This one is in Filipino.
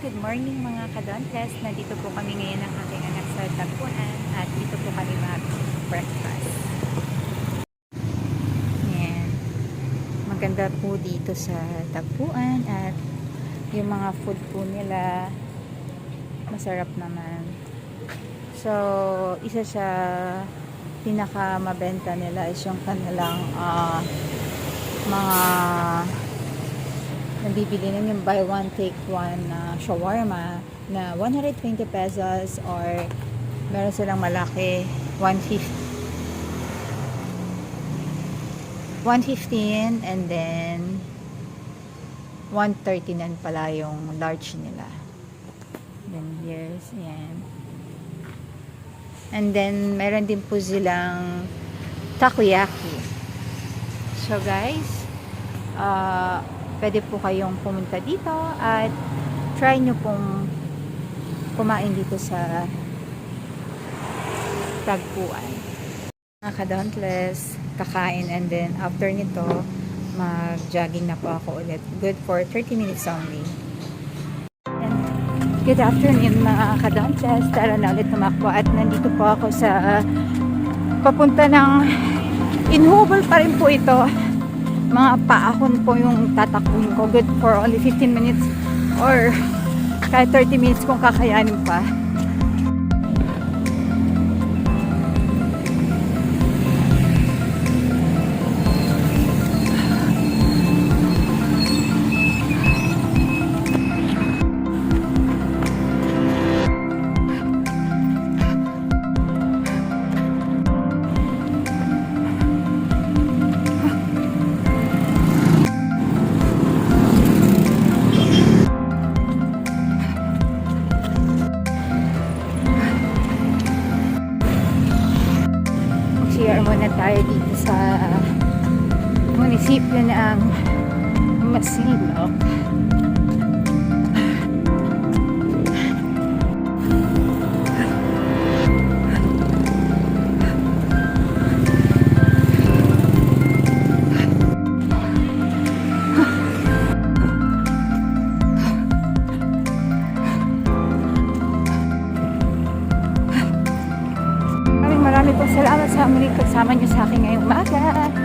good morning mga kadontes. Nandito po kami ngayon ng aking anak sa Tagpuan at dito po kami mag-breakfast. Yan. Maganda po dito sa Tagpuan at yung mga food po nila masarap naman. So, isa sa pinaka mabenta nila is yung kanilang ah, mga nabibili na yung buy one take one na shawarma na 120 pesos or meron silang malaki 150 115 and then 139 pala yung large nila. Then here's yan. And then meron din po silang takoyaki. So guys uh, pwede po kayong pumunta dito at try nyo pong kumain dito sa tagpuan. Mga ka-dauntless, kakain and then after nito, mag-jogging na po ako ulit. Good for 30 minutes only. And good afternoon mga ka-dauntless. Tara na ulit tumakbo at nandito po ako sa papunta ng Inhubol pa rin po ito mga paahon po yung tatakbuhin ko. Good for only 15 minutes or kahit 30 minutes kung kakayanin pa. Mag-share muna tayo dito sa munisipyo ng Masinloc. Maraming maraming po salamat sa muli kasama niyo sa akin ngayong umaga.